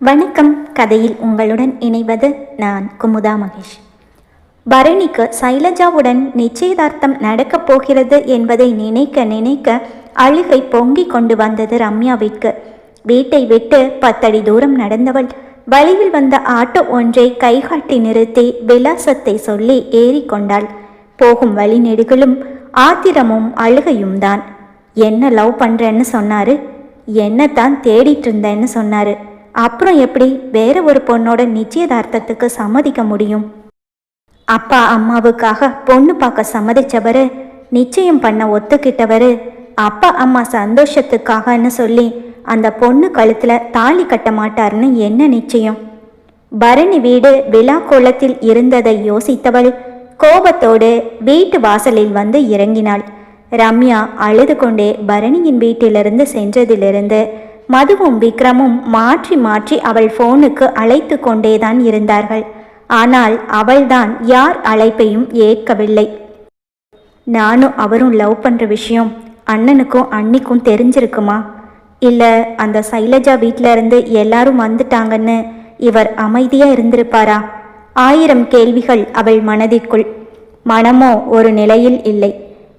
வணக்கம். கதையில் உங்களுடன் இணைவது நான் குமுதா மகேஷ். பரணிக்கு சைலஜாவுடன் நிச்சயதார்த்தம் நடக்கப் போகிறது என்பதை நினைக்க நினைக்க அழுகை பொங்கிக் கொண்டு வந்தது ரம்யாவிற்கு. வீட்டை விட்டு பத்தடி தூரம் நடந்தவள் வழியில் வந்த ஆட்டோ ஒன்றை கைகாட்டி நிறுத்தி விலாசத்தை சொல்லி ஏறிக்கொண்டாள் போகும் வழி நெடுகளும் ஆத்திரமும் அழுகையும் தான். என்ன லவ் பண்ணுறேன்னு சொன்னாரு? என்னத்தான் தேடிட்டு இருந்தேன்னு சொன்னாரு. அப்புறம் எப்படி வேற ஒரு பொண்ணோட நிச்சயதார்த்தத்துக்கு சம்மதிக்க முடியும்? அப்பா அம்மாவுக்காக பொண்ணு பார்க்க சம்மதிச்சவரு நிச்சயம் பண்ண ஒத்துக்கிட்டவரு அப்பா அம்மா சந்தோஷத்துக்காகன்னு சொல்லி அந்த பொண்ணு கழுத்துல தாலி கட்ட மாட்டாருன்னு என்ன நிச்சயம்? பரணி வீடு விழா கோலத்தில் இருந்ததை யோசித்தவள் கோபத்தோடு வீட்டு வாசலில் வந்து இறங்கினாள். ரம்யா அழுது கொண்டே பரணியின் வீட்டிலிருந்து சென்றதிலிருந்து மதுவும் விக்ரமும் மாற்றி மாற்றி அவள் போனுக்கு அழைத்து கொண்டேதான் இருந்தார்கள். ஆனால் அவள்தான் யார் அழைப்பையும் ஏற்கவில்லை. நானும் அவரும் லவ் பண்ணுற விஷயம் அண்ணனுக்கும் அன்னிக்கும் தெரிஞ்சிருக்குமா? இல்லை அந்த சைலஜா வீட்டில இருந்து எல்லாரும் வந்துட்டாங்கன்னு இவர் அமைதியாக இருந்திருப்பாரா? ஆயிரம் கேள்விகள் அவள் மனதிற்குள். மனமோ ஒரு நிலையில் இல்லை.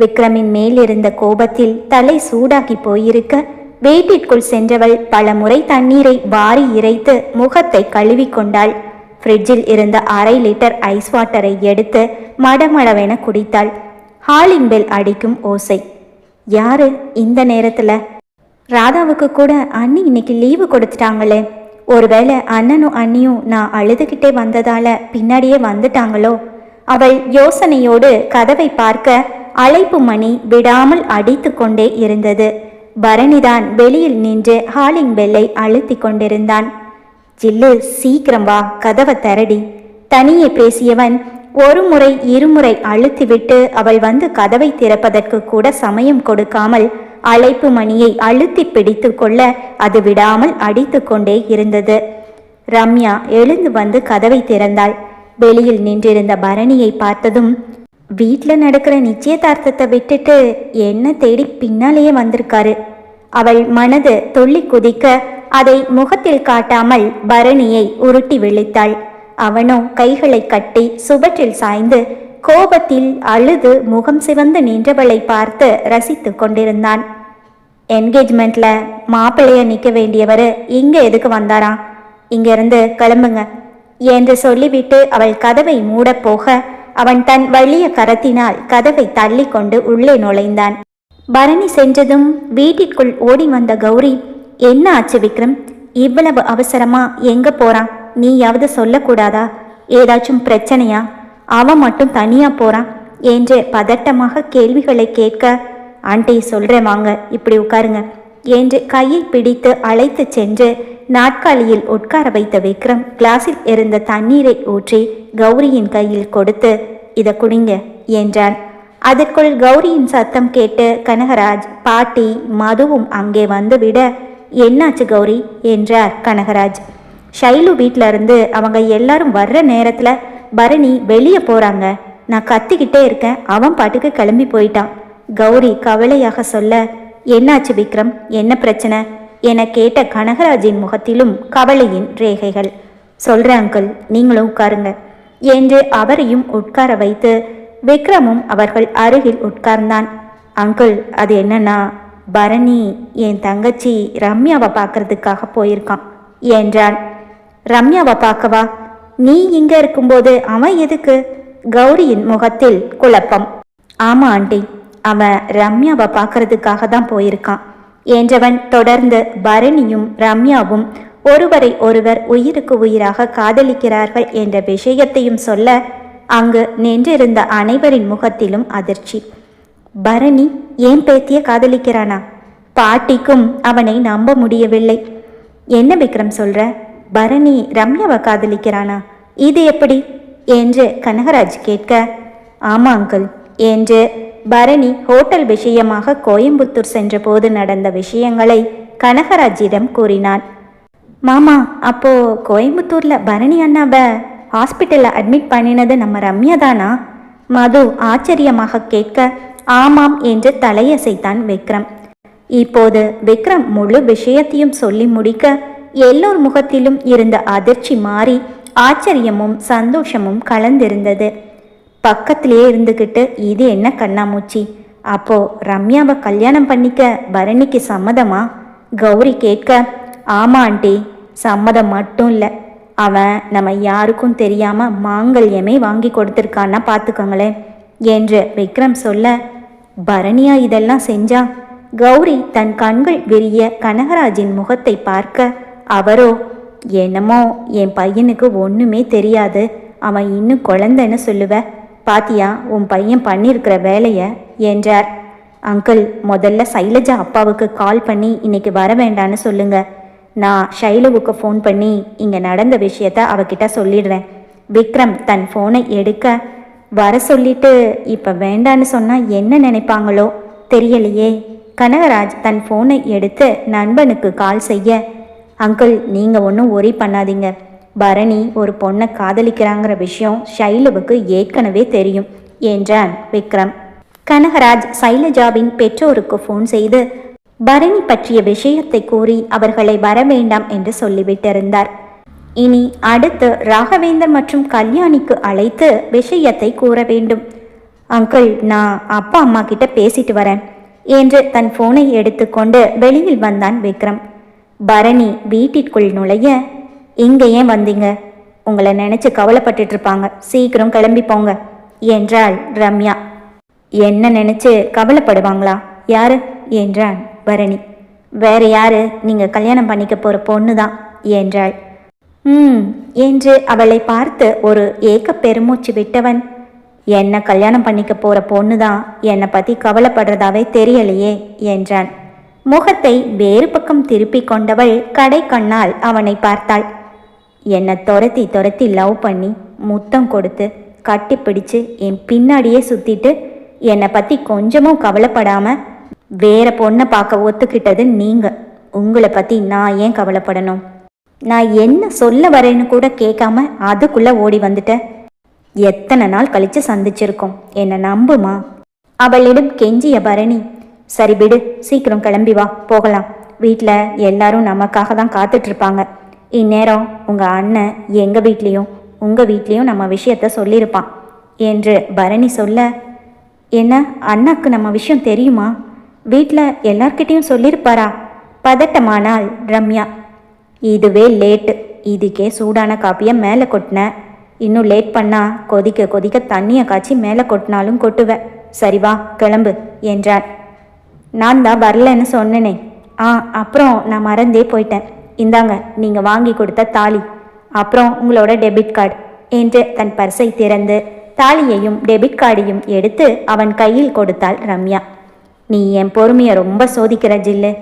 விக்ரமின் மேல் இருந்த கோபத்தில் தலை சூடாகி போயிருக்க வீட்டிற்குள் சென்றவள் பல முறை தண்ணீரை வாரி இறைத்து முகத்தை கழுவி கொண்டாள் ஃப்ரிட்ஜில் இருந்த அரை லிட்டர் ஐஸ் வாட்டரை எடுத்து மடமடவென குடித்தாள். ஹாலிங் பெல் அடிக்கும் ஓசை. யாரு? இந்த நேரத்துல? ராதாவுக்கு கூட அண்ணி இன்னைக்கு லீவு கொடுத்துட்டாங்களே. ஒருவேளை அண்ணனும் அண்ணியும் நான் அழுதுகிட்டே வந்ததால பின்னாடியே வந்துட்டாங்களோ? அவள் யோசனையோடு கதவை பார்க்க அழைப்பு மணி விடாமல் அடித்து கொண்டே இருந்தது. பரணிதான் வெளியில் நின்று ஹாலிங் பெல்லை அழுத்தி கொண்டிருந்தான். ஜில்லு சீக்கிரம் வா கதவை தரடி. தனியே பேசியவன் ஒரு முறை இருமுறை அழுத்திவிட்டு அவள் வந்து கதவை திறப்பதற்கு கூட சமயம் கொடுக்காமல் அழைப்பு மணியை அழுத்தி பிடித்து கொள்ள அது விடாமல் அடித்து கொண்டே இருந்தது. ரம்யா எழுந்து வந்து கதவை திறந்தாள். வெளியில் நின்றிருந்த பரணியை பார்த்ததும் வீட்டில் நடக்கிற நிச்சயதார்த்தத்தை விட்டுட்டு என்ன தேடி பின்னாலேயே வந்திருக்காரு. அவள் மனது துள்ளி குதிக்க அதை முகத்தில் காட்டாமல் பரணியை உருட்டி விழித்தாள். அவனோ கைகளை கட்டி சுவற்றில் சாய்ந்து கோபத்தில் அழுது முகம் சிவந்து நின்றவளை பார்த்து ரசித்து கொண்டிருந்தான். என்கேஜ்மெண்ட்ல மாப்பிள்ளைய நிற்க வேண்டியவர் இங்க எதுக்கு வந்தாராம்? இங்கிருந்து கிளம்புங்க என்று சொல்லிவிட்டு அவள் கதவை மூடப் போக அவன் தன் வலிய கரத்தினால் கதவை தள்ளி கொண்டு உள்ளே நுழைந்தான். பரணி சென்றதும் வீட்டிற்குள் ஓடி வந்த கௌரி என்ன ஆச்சு விக்ரம்? இவ்வளவு அவசரமா எங்க போறான்? நீயாவது சொல்லக்கூடாதா? ஏதாச்சும் பிரச்சனையா? அவன் மட்டும் தனியா போறான்? என்று பதட்டமாக கேள்விகளை கேட்க ஆண்டி சொல்றேன் வாங்க. இப்படி உட்காருங்க. என்று கையை பிடித்து அழைத்து சென்று நாட்காலியில் உட்கார வைத்த விக்ரம் கிளாஸில் இருந்த தண்ணீரை ஊற்றி கௌரியின் கையில் கொடுத்து இதை குடிங்க என்றான். அதற்குள் கௌரியின் சத்தம் கேட்டு கனகராஜ் பாட்டி மதுவும் அங்கே வந்துவிட என்னாச்சு கௌரி? என்றார் கனகராஜ். ஷைலு வீட்டில இருந்து அவங்க எல்லாரும் வர்ற நேரத்தில் பரணி வெளியே போகிறாங்க நான் கத்திக்கிட்டே இருக்கேன். அவன் பாட்டுக்கு கிளம்பி போயிட்டான். கௌரி கவலையாக சொல்ல என்னாச்சு விக்ரம்? என்ன பிரச்சனை? என கேட்ட கனகராஜின் முகத்திலும் கவலையின் ரேகைகள். சொல்ற அங்கிள் நீங்களும் உட்காருங்க. என்று அவரையும் உட்கார வைத்து விக்ரமும் அவர்கள் அருகில் உட்கார்ந்தான். அங்கிள் அது என்னன்னா பரணி என் தங்கச்சி ரம்யாவை பார்க்கறதுக்காக போயிருக்கான் என்றான். ரம்யாவை பார்க்கவா? நீ இங்க இருக்கும்போது அவன் எதுக்கு? கௌரியின் முகத்தில் குழப்பம். ஆமா ஆண்டி அவன் ரம்யாவை பார்க்கறதுக்காக தான் போயிருக்கான். என்றவன் தொடர்ந்து பரணியும் ரம்யாவும் ஒருவரை ஒருவர் உயிருக்கு உயிராக காதலிக்கிறார்கள் என்ற விஷயத்தையும் சொல்ல அங்கு நின்றிருந்த அனைவரின் முகத்திலும் அதிர்ச்சி. பரணி ஏன் பேத்திய காதலிக்கிறானா? பாட்டிக்கும் அவனை நம்ப முடியவில்லை. என்ன விக்ரம் சொல்ற? பரணி ரம்யாவை காதலிக்கிறானா? இது எப்படி? என்று கனகராஜ் கேட்க ஆமா அங்கிள். என்று பரணி ஹோட்டல் விஷயமாக கோயம்புத்தூர் சென்றபோது நடந்த விஷயங்களை கனகராஜிடம் கூறினான். மாமா அப்போ கோயம்புத்தூர்ல பரணி அண்ணாவ ஹாஸ்பிட்டல்ல அட்மிட் பண்ணினது நம்ம ரம்யா தானா? மது ஆச்சரியமாக கேட்க ஆமாம் என்று தலையசைத்தான் விக்ரம். இப்போது விக்ரம் முழு விஷயத்தையும் சொல்லி முடிக்க எல்லோர் முகத்திலும் இருந்த அதிர்ச்சி மாறி ஆச்சரியமும் சந்தோஷமும் கலந்திருந்தது. பக்கத்திலேயே இருந்துக்கிட்டு இது என்ன கண்ணாமூச்சி? அப்போ ரம்யாவை கல்யாணம் பண்ணிக்க பரணிக்கு சம்மதமா? கௌரி கேட்க ஆமா ஆண்டி சம்மதம் மட்டும் இல்லை. அவன் நம்ம யாருக்கும் தெரியாம மாங்கல்யமே வாங்கி கொடுத்துருக்கான்னா பார்த்துக்கோங்களேன் என்று விக்ரம் சொல்ல பரணியா இதெல்லாம் செஞ்சா? கௌரி தன் கண்கள் விரிய கனகராஜின் முகத்தை பார்க்க அவரோ என்னமோ என் பையனுக்கு ஒன்றுமே தெரியாது. அவன் இன்னும் குழந்தைன்னு சொல்லுவேன் பாத்தியா உன் பையன் பண்ணியிருக்கிற வேலையை என்றார் அங்கிள் முதல்ல சைலஜா அப்பாவுக்கு கால் பண்ணி இன்னைக்கு வர வேண்டான்னு சொல்லுங்க. நான் ஷைலுவுக்கு ஃபோன் பண்ணி இங்கே நடந்த விஷயத்த அவகிட்ட சொல்லிடுறேன். விக்ரம் தன் ஃபோனை எடுக்க வர சொல்லிட்டு இப்போ வேண்டான்னு சொன்னால் என்ன நினைப்பாங்களோ தெரியலையே. கனகராஜ் தன் ஃபோனை எடுத்து நண்பனுக்கு கால் செய்ய அங்கிள் நீங்கள் ஒன்றும் ஒரி பண்ணாதீங்க. பரணி ஒரு பொண்ணை காதலிக்கிறாங்கிற விஷயம் ஷைலுவுக்கு ஏற்கனவே தெரியும் என்றான் விக்ரம். கனகராஜ் சைலஜாவின் பெற்றோருக்கு ஃபோன் செய்து பரணி பற்றிய விஷயத்தை கூறி அவர்களை வர வேண்டாம் என்று சொல்லிவிட்டிருந்தார். இனி அடுத்து ராகவேந்தர் மற்றும் கல்யாணிக்கு அழைத்து விஷயத்தை கூற வேண்டும். அங்கிள் நான் அப்பா அம்மா கிட்ட பேசிட்டு வரேன் என்று தன் போனை எடுத்துக்கொண்டு வெளியில் வந்தான் விக்ரம். பரணி வீட்டிற்குள் நுழைய இங்கே ஏன் வந்தீங்க? உங்களை நினைச்சு கவலைப்பட்டுட்டு இருப்பாங்க சீக்கிரம் கிளம்பி போங்க. என்றாள் ரம்யா. என்ன நினைச்சு கவலைப்படுவாங்களா? யாரு? என்றான் பரணி. வேற யாரு? நீங்க கல்யாணம் பண்ணிக்க போற பொண்ணு தான் என்றாள். ம் என்று அவளை பார்த்து ஒரு ஏக்க பெருமூச்சு விட்டவன். என்ன கல்யாணம் பண்ணிக்க போற பொண்ணு தான் என்னை பத்தி கவலைப்படுறதாவே தெரியலையே என்றான். முகத்தை வேறு பக்கம் திருப்பிக் கொண்டவள் கடை கண்ணால் அவனை பார்த்தாள். என்னை துரத்தி துரத்தி லவ் பண்ணி முத்தம் கொடுத்து கட்டி பிடிச்சு என் பின்னாடியே சுத்திட்டு என்னை பத்தி கொஞ்சமும் கவலைப்படாம வேற பொண்ணை பார்க்க ஒத்துக்கிட்டது நீங்க. உங்களை பத்தி நான் ஏன் கவலைப்படணும்? நான் என்ன சொல்ல வரேன்னு கூட கேட்காம அதுக்குள்ள ஓடி வந்துட்டேன். எத்தனை நாள் கழிச்சு சந்திச்சிருக்கோம்? என்னை நம்புமா? அவளிடம் கெஞ்சிய பரணி சரி விடு சீக்கிரம் கிளம்பி வா போகலாம். வீட்டில் எல்லாரும் நமக்காக தான் காத்துட்ருப்பாங்க இந்நேரம் உங்கள் அண்ணன் எங்கள் வீட்லேயும் உங்கள் வீட்லேயும் நம்ம விஷயத்த சொல்லியிருப்பான் என்று பரணி சொல்ல என்ன அண்ணாக்கு நம்ம விஷயம் தெரியுமா? வீட்டில் எல்லார்கிட்டேயும் சொல்லியிருப்பாரா பதட்டமானால் ரம்யா. இதுவே லேட்டு. இதுக்கே சூடான காப்பியை மேலே கொட்டினேன் இன்னும் லேட் பண்ணா கொதிக்க கொதிக்க தண்ணியை காய்ச்சி மேலே கொட்டினாலும் கொட்டுவேன் சரி வா கிளம்பு என்றான் நான் தான் வரலன்னு சொன்னனே. ஆ அப்புறம் நான் மறந்தே போயிட்டேன். இந்தாங்க நீங்கள் வாங்கி கொடுத்த தாலி. அப்புறம் உங்களோட டெபிட் கார்டு. என்று தன் பர்சை திறந்து தாலியையும் டெபிட் கார்டையும் எடுத்து அவன் கையில் கொடுத்தாள் ரம்யா. நீ என் பொறுமையை ரொம்ப சோதிக்கிற ஜில்லு.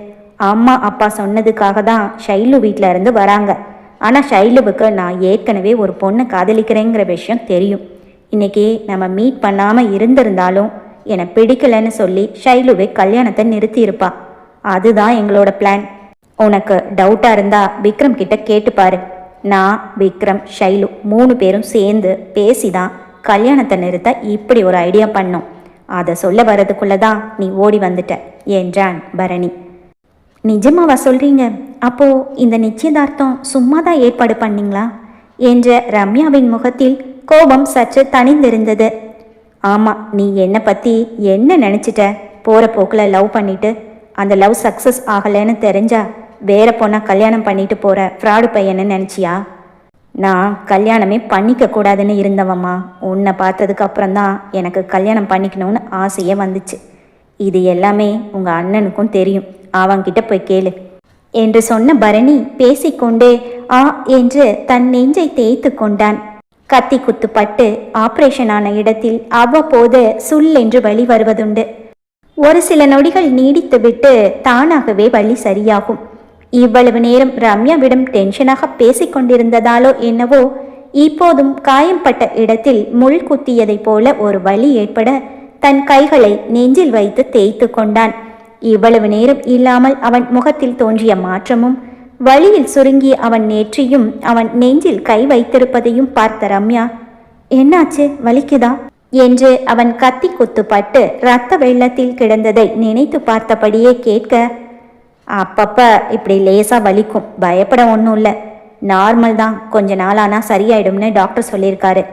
அம்மா அப்பா சொன்னதுக்காக தான் ஷைலு வீட்டில் இருந்து வராங்க. ஆனால் ஷைலுவுக்கு நான் ஏற்கனவே ஒரு பொண்ணை காதலிக்கிறேங்கிற விஷயம் தெரியும். இன்னைக்கு நம்ம மீட் பண்ணாமல் இருந்திருந்தாலும் என்னை பிடிக்கலன்னு சொல்லி ஷைலுவை கல்யாணத்தை நிறுத்தியிருப்பா. அதுதான் எங்களோட பிளான். உனக்கு டவுட்டாக இருந்தா விக்ரம் கிட்ட கேட்டுப்பாரு நான் விக்ரம் ஷைலு மூணு பேரும் சேர்ந்து பேசி தான் கல்யாணத்தை நிறுத்த இப்படி ஒரு ஐடியா பண்ணோம். அதை சொல்ல வர்றதுக்குள்ள தான் நீ ஓடி வந்துட்ட என்றான் பரணி. நிஜமாவா சொல்றீங்க? அப்போ இந்த நிச்சயதார்த்தம் சும்மா தான் ஏற்பாடு பண்ணீங்களா? என்ற ரம்யாவின் முகத்தில் கோபம் சற்று தணிந்திருந்தது. ஆமா நீ என்னை பத்தி என்ன நினைச்சிட்ட? போற போக்கில் லவ் பண்ணிட்டு அந்த லவ் சக்சஸ் ஆகலைன்னு தெரிஞ்சா வேற பொண்ணாக கல்யாணம் பண்ணிட்டு போற ஃப்ராடு பையன்னு நினைச்சியா? நான் கல்யாணமே பண்ணிக்க கூடாதுன்னு இருந்தவம்மா. உன்னை பார்த்ததுக்கு அப்புறம்தான் எனக்கு கல்யாணம் பண்ணிக்கணும்னு ஆசையே வந்துச்சு. இது எல்லாமே உங்க அண்ணனுக்கும் தெரியும். அவங்கிட்ட போய் கேளு. என்று சொன்ன பரணி பேசிக்கொண்டே ஆ என்று தன் நெஞ்சை தேய்த்து கொண்டான். கத்தி குத்துப்பட்டு ஆபரேஷன் ஆன இடத்தில் அவ்வப்போது சுல் என்று வழி வருவதுண்டு. ஒரு சில நொடிகள் நீடித்துவிட்டு தானாகவே வழி சரியாகும். இவ்வளவு நேரம் ரம்யாவிடம் டென்ஷனாக பேசிக் கொண்டிருந்ததாலோ என்னவோ இப்போதும் காயம்பட்ட இடத்தில் முள் குத்தியதைப் போல ஒரு வலி ஏற்பட தன் கைகளை நெஞ்சில் வைத்து தேய்த்து கொண்டான். இவ்வளவு நேரம் இல்லாமல் அவன் முகத்தில் தோன்றிய மாற்றமும் வழியில் சுருங்கிய அவன் நேற்றியும் அவன் நெஞ்சில் கை வைத்திருப்பதையும் பார்த்த ரம்யா என்னாச்சு? வலிக்குதா? என்று அவன் கத்தி குத்துப்பட்டு இரத்த வெள்ளத்தில் கிடந்ததை நினைத்து பார்த்தபடியே கேட்க அப்பப்போ இப்படி லேசாக வலிக்கும். பயப்பட ஒன்றும் இல்லை. நார்மல் தான். கொஞ்ச நாள் ஆனால் சரியாயிடும்னு டாக்டர் சொல்லியிருக்காரு.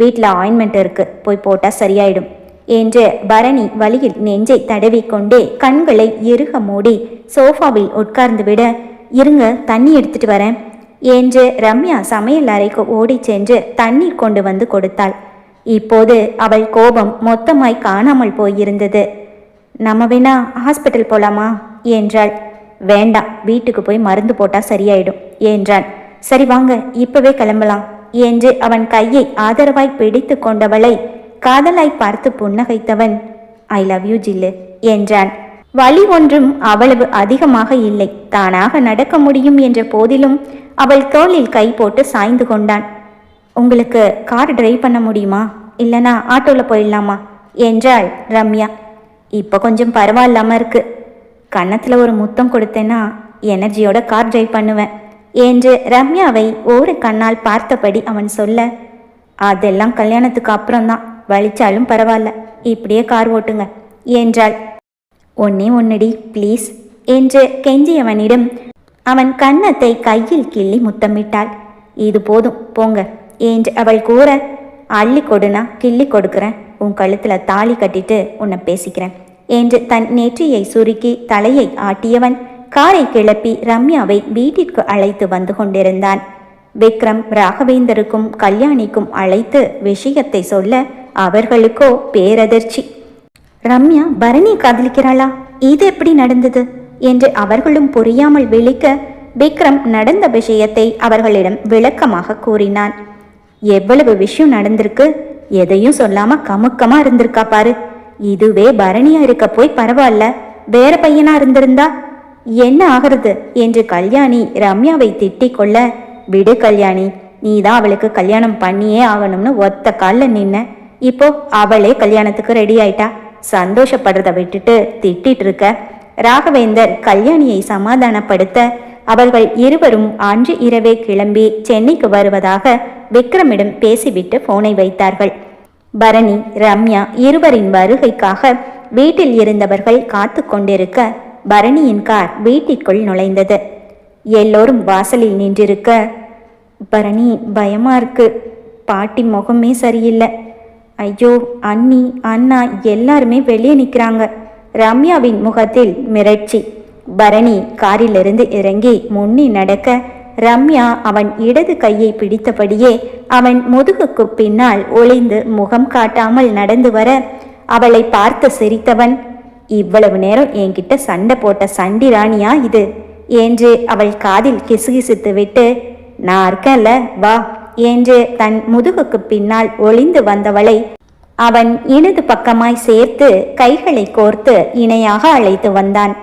வீட்டில் ஆயின்மெண்ட் இருக்கு. போய் போட்டால் சரியாயிடும். என்று பரணி வழியில் நெஞ்சை தடவிக்கொண்டே கண்களை இறுக மூடி சோஃபாவில் உட்கார்ந்து விட இருங்க தண்ணி எடுத்துட்டு வரேன். என்று ரம்யா சமையல் அறைக்கு ஓடி சென்று தண்ணீர் கொண்டு வந்து கொடுத்தாள். இப்போது அவள் கோபம் மொத்தமாய் காணாமல் போயிருந்தது. நம்ம வேணா ஹாஸ்பிட்டல் போலாமா? என்றாள். வேண்டாம் வீட்டுக்கு போய் மருந்து போட்டா சரியாயிடும் என்றான். சரி வாங்க இப்பவே கிளம்பலாம் என்று அவன் கையை ஆதரவாய் பிடித்து கொண்டவளை காதலாய் பார்த்து புன்னகைத்தவன். ஐ லவ் யூ ஜில்லு என்றான். வலி ஒன்றும் அவ்வளவு அதிகமாக இல்லை தானாக நடக்க முடியும் என்ற போதிலும் அவள் தோளில் கை போட்டு சாய்ந்து கொண்டான். உங்களுக்கு கார் டிரைவ் பண்ண முடியுமா? இல்லனா ஆட்டோவில் போயிடலாமா? என்றாள் ரம்யா. இப்போ கொஞ்சம் பரவாயில்லாம இருக்கு கன்னத்தில் ஒரு முத்தம் கொடுத்தேன்னா எனர்ஜியோட கார் டிரைவ் பண்ணுவேன் என்று ரம்யாவை ஒரு கண்ணால் பார்த்தபடி அவன் சொல்ல அதெல்லாம் கல்யாணத்துக்கு அப்புறம்தான். வலிச்சாலும் பரவாயில்ல. இப்படியே கார் ஓட்டுங்க. என்றாள். ஒன்னே ஒன்னடி ப்ளீஸ் என்று கெஞ்சியவனிடம் அவன் கன்னத்தை கையில் கிள்ளி முத்தமிட்டாள். இது போதும் போங்க. என்று அவள் கூற அள்ளி கொடுனா கிள்ளி கொடுக்குறேன். உன் கழுத்தில் தாலி கட்டிட்டு உன்னை பேசிக்கிறேன். என்று தன் நெற்றியை சுருக்கி தலையை ஆட்டியவன் காரை கிளப்பி ரம்யாவை வீட்டிற்கு அழைத்து வந்து கொண்டிருந்தான். விக்ரம் ராகவேந்தருக்கும் கல்யாணிக்கும் அழைத்து விஷயத்தை சொல்ல அவர்களுக்கோ பேரதிர்ச்சி. ரம்யா பரணி காதலிக்கிறாளா? இது எப்படி நடந்தது? என்று அவர்களும் புரியாமல் விழிக்க விக்ரம் நடந்த விஷயத்தை அவர்களிடம் விளக்கமாக கூறினான். எவ்வளவு விஷயம் நடந்திருக்கு? எதையும் சொல்லாம கமுக்கமா இருந்திருக்கா பாரு. இதுவே பரணியா இருக்க போய் பரவாயில்ல வேற பையனா இருந்திருந்தா? என்ன ஆகிறது? என்று கல்யாணி ரம்யாவை திட்டிக் கொள்ள விடு கல்யாணி நீதான் அவளுக்கு கல்யாணம் பண்ணியே ஆகணும்னு ஒத்த கால்ல நின்ன. இப்போ அவளே கல்யாணத்துக்கு ரெடி ஆயிட்டா? சந்தோஷப்படுறத விட்டுட்டு திட்டிட்டு இருக்க. ராகவேந்தர் கல்யாணியை சமாதானப்படுத்த அவர்கள் இருவரும் அன்று இரவே கிளம்பி சென்னைக்கு வருவதாக விக்ரமிடம் பேசிவிட்டு போனை வைத்தார்கள். பரணி ரம்யா இருவரின் வருகைக்காக வீட்டில் இருந்தவர்கள் காத்து கொண்டிருக்க பரணியின் கார் வீட்டிற்குள் நுழைந்தது. எல்லோரும் வாசலில் நின்றிருக்க பரணி பயமா இருக்கு. பாட்டி முகமே சரியில்லை. ஐயோ அண்ணி அண்ணா எல்லாருமே வெளியே நிற்கிறாங்க ரம்யாவின் முகத்தில் மிரட்சி. பரணி காரிலிருந்து இறங்கி முன்னி நடக்க ரம்யா அவன் இடது கையை பிடித்தபடியே அவன் முதுகுக்கு பின்னால் ஒளிந்து முகம் காட்டாமல் நடந்து வர அவளை பார்த்து சிரித்தவன் இவ்வளவு நேரம் என்கிட்ட சண்டை போட்ட சண்டி ராணியா இது? என்று அவள் காதில் கிசுகிசுத்து விட்டு நான் இருக்கேன்ல வா என்று தன் முதுகுக்கு பின்னால் ஒளிந்து வந்தவளை அவன் இடது பக்கமாய் சேர்த்து கைகளை கோர்த்து இணையாக அழைத்து வந்தான்.